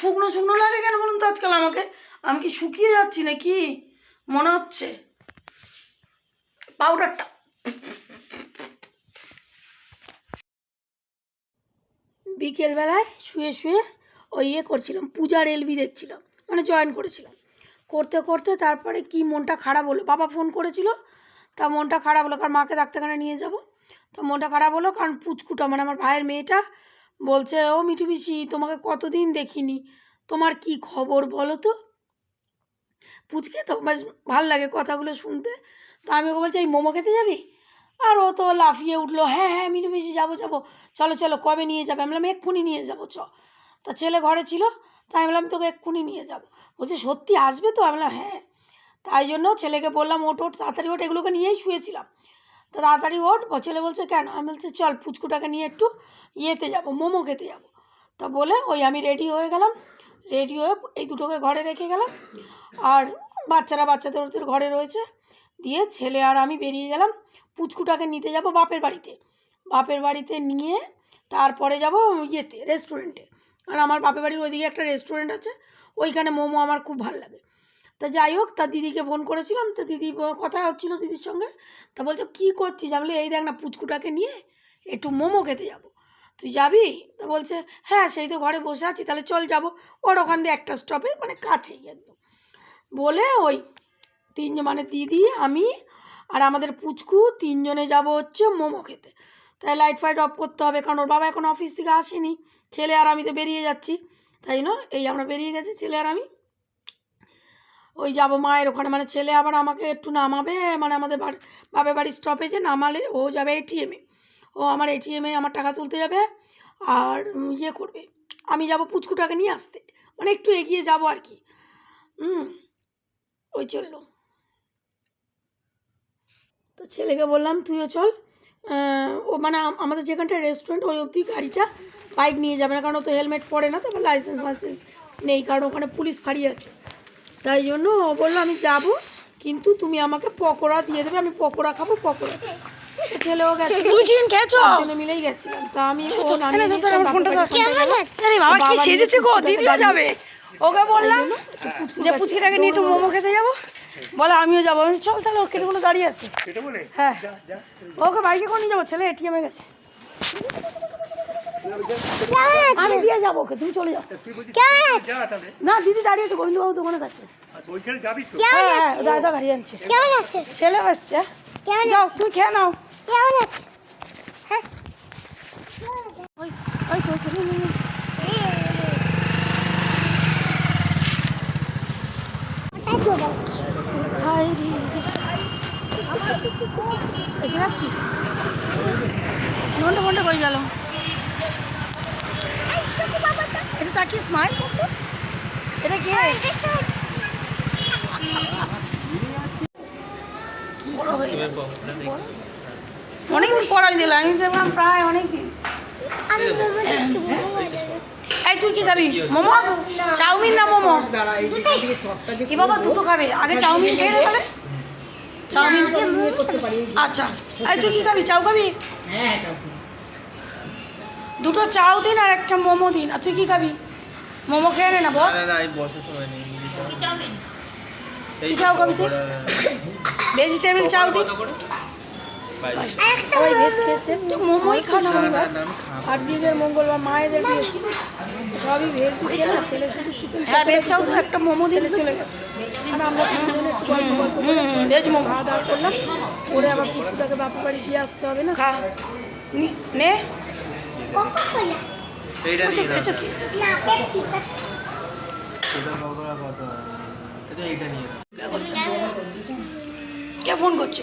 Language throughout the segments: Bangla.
শুকনো শুকনো লাগে কেন বলুন তো আজকাল আমাকে? আমি কি শুকিয়ে যাচ্ছি নাকি? মনে হচ্ছে। পাউডারটা। বিকেলবেলায় শুয়ে শুয়ে ওই ইয়ে করছিলাম, পূজার এলবি দেখছিলাম মানে জয়েন করেছিলাম। করতে করতে তারপরে কি মনটা খারাপ হলো? বাবা ফোন করেছিল, তা মনটা খারাপ হলো, কারণ মাকে ডাক্তারখানে নিয়ে যাব। তা মনটা খারাপ হলো, কারণ পুচকুটা মানে আমার ভাইয়ের মেয়েটা বলছে, ও মিঠু পিসি, তোমাকে কতদিন দেখিনি? তোমার কি খবর বলো তো? পুচকে তো বেশ ভালো লাগে কথাগুলো শুনতে। তা আমি ওকে বলছি, এই মোমো খেতে যাবি? আর ও তো লাফিয়ে উঠল হ্যাঁ হ্যাঁ মিনু মিশি যাব যাব। চলো চলো, কবে নিয়ে যাবে? আমি বললাম, এক্ষুনি নিয়ে যাব, চ। তা ছেলে ঘরে ছিল তাই আমি বললাম তোকে এক্ষুনি নিয়ে যাব। বলছে, সত্যি আসবে তো? আমি বললাম হ্যাঁ। তাই জন্য ছেলেকে বললাম ওট ওট তাড়াতাড়ি ওট এগুলোকে নিয়েই শুয়েছিলাম। তা তাড়াতাড়ি ওঠ, ও ছেলে বলছে, কেন? আমি বলছি, চল পুচকুটাকে নিয়ে একটু ইয়েতে যাব, মোমো খেতে যাব। তা বলে, ওই আমি রেডি হয়ে গেলাম, রেডি হয়ে এই দুটোকে ঘরে রেখে গেলাম, আর বাচ্চারা বাচ্চাদের ওদের ঘরে রয়েছে। দিয়ে ছেলে আর আমি বেরিয়ে গেলাম পুচকুটাকে নিতে যাব বাপের বাড়িতে। বাপের বাড়িতে নিয়ে তারপরে যাব ইয়েতে রেস্টুরেন্টে আর আমার বাপের বাড়ির ওইদিকে একটা রেস্টুরেন্ট আছে, ওইখানে মোমো আমার খুব ভালো লাগে। তা যাই হোক তার দিদিকে ফোন করেছিলাম, তো দিদি কথা হচ্ছিল দিদির সঙ্গে, তা বলছে, কী করছিস? আমি এই দেখ না, পুচকুটাকে নিয়ে একটু মোমো খেতে যাব। তুই যাবি? তা বলছে হ্যাঁ সেই তো ঘরে বসে আছি, তাহলে চল যাব। ওর ওখান দিয়ে একটা স্টপে মানে কাছেই একদম। বলে ওই তিনজন মানে দিদি, আমি আর আমাদের পুচকু তিনজনে যাব হচ্ছে মোমো খেতে। তাই লাইট ফাইট অফ করতে হবে, কারণ ওর বাবা এখন অফিস থেকে আসেনি। ছেলে আর আমি তো বেরিয়ে যাচ্ছি। তাই না? এই আমরা বেরিয়ে গেছি, ছেলে আর আমি। ওই যাব মায়ের ওখানে মানে ছেলে আবার আমাকে একটু নামাবে মানে আমাদের বাড়ি, বাপের বাড়ির স্টপেজে নামালে ও যাবে এটিএমে ও আমার এটিএমে আমার টাকা তুলতে যাবে আর ইয়ে করবে। আমি যাব পুচকুটাকে নিয়ে আসতে। মানে একটু এগিয়ে যাব আর কি। হুম ওই চলল। তো ছেলেকে বললাম, তুইও চল। ও মানে আমাদের যেখানটা রেস্টুরেন্ট ওই অবধি গাড়িটা বাইক নিয়ে যাবে না কারণ ও তো হেলমেট পরে না তারপর লাইসেন্স ফাইসেন্স নেই কারণ ওখানে পুলিশ ফাঁড়ি আছে। তাই জন্য ও বলল আমি যাব কিন্তু তুমি আমাকে পকোড়া দিয়ে দেবে আমি পকোড়া খাব পকোড়া ছেলেও গেছে। দুজনে মিলেই গেছিলাম। তা আমি ও নামিয়ে ফোনটা। আরে বাবা কি সেজেছে গো? দিদিও যাবে। ওকে বললাম যে পুচকিটাকে নিয়ে একটু মোমো খেতে যাব? বলে আমিও যাব। আমি চল তাহলে ওকে কোনো দাঁড়িয়ে আছে। হ্যাঁ। ওকে বাইকে করে নিয়ে যাব ছেলে এটিএমে গেছে। আমি দিয়ে যাব ওকে তুমি চলে যাও। না দিদি দাঁড়িয়ে আছে গোবিন্দবাবু দোকানের কাছে হ্যাঁ হ্যাঁ দাদা গাড়ি আনছে। ছেলে আসছে। যাও তুমি খেয়ে নাও। ওই তো নিয়ে। এসে গেছি। ঘণ্টা ঘণ্টা কই গেল। এটা তাকিয়ে স্মাইল করতো? এটা কে। অনেকদিন পর আমি দিলাম আমি প্রায় অনেকদিন এই তুই কি খাবি? মোমো? চাউমিন না মোমো? কি বাবা দুটো খাবে। আগে চাউমিন খেয়ে নে তাহলে। চাউমিন আচ্ছা। এই তুই কি খাবি? চাউ খাবি? দুটো চাউ দিন আর একটা মোমো দিন। আর তুই কি খাবি? মোমো খেয়ে নে না বস। কি চাউ খাবি তুই? ভেজিটেবিল চাউ দিন। ওই ভেজ খেয়েছে। একটু মোমোই খানা আট দিনের মঙ্গলবার মায়েদের বিয়ে সবই ভেজ খেলে ছেলে শুধু চিকেন হ্যাঁ ভেজ চাউ একটা মোমো দিলে চলে গেছে। আর আমরা ভেজ মোমো। খাওয়া দাওয়া করলাম। করে আবার পুষ্পটাকে বাপু বাড়ি দিয়ে আসতে হবে না? খা। নি- এইটা নিয়ে এইটা নিয়ে কে ফোন করছে?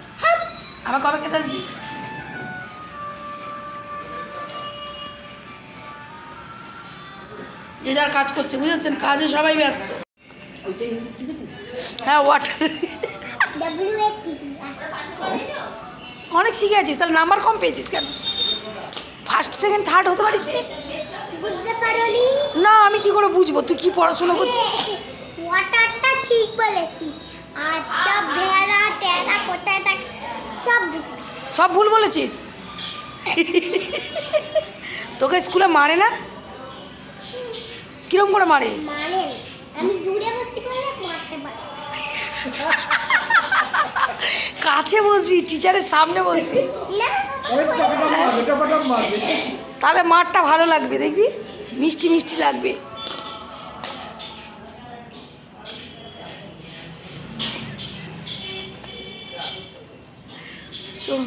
আবার কবে খেতে আসবি? যে যার কাজ করছে বুঝেছেন? কাজে সবাই ব্যস্ত। হ্যাঁ ওয়াটার অনেক শিখে আছিস তাহলে নাম্বার কম পেয়েছিস কেন? ফার্স্ট সেকেন্ড থার্ড হতে পারিস না? আমি কি করে বুঝব? তুই কি পড়াশোনা করছিস? ওয়াটারটা ঠিক বলেছি। আর সব ভুল বলেছিস? তোকে স্কুলে মারে না? কিরম করে মারে? মানে আমি দূরে বসে করলে মারতে পারি কাছে বসবি টিচারের সামনে বসবি। তাহলে মাঠটা ভালো লাগবে দেখবি? মিষ্টি মিষ্টি লাগবে। শোন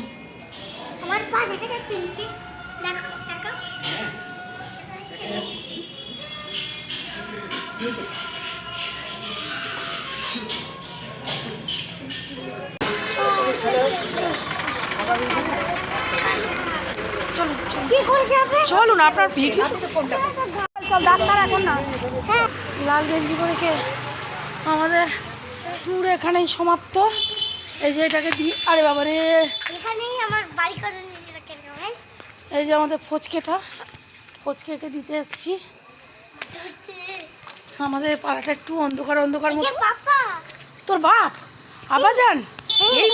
আমার পা দেখা যাচ্ছে নিচে। দেখো দেখো। চলুন চলুন কি করে। আপনার চল ডাক্তার এখন না। হ্যাঁ। লাল গেঞ্জি পরে কে? আমাদের ট্যুর এখানেই সমাপ্ত। এই যে এটাকে দিই। আরে বাবা রে। এখানেই আমার বাড়ি করে এই যে আমাদের ফচকেটা। ফচকেকে দিতে এসছি। আমাদের পাড়াটা একটু অন্ধকার অন্ধকার মতো। তোর বাপ? আবার যান। এই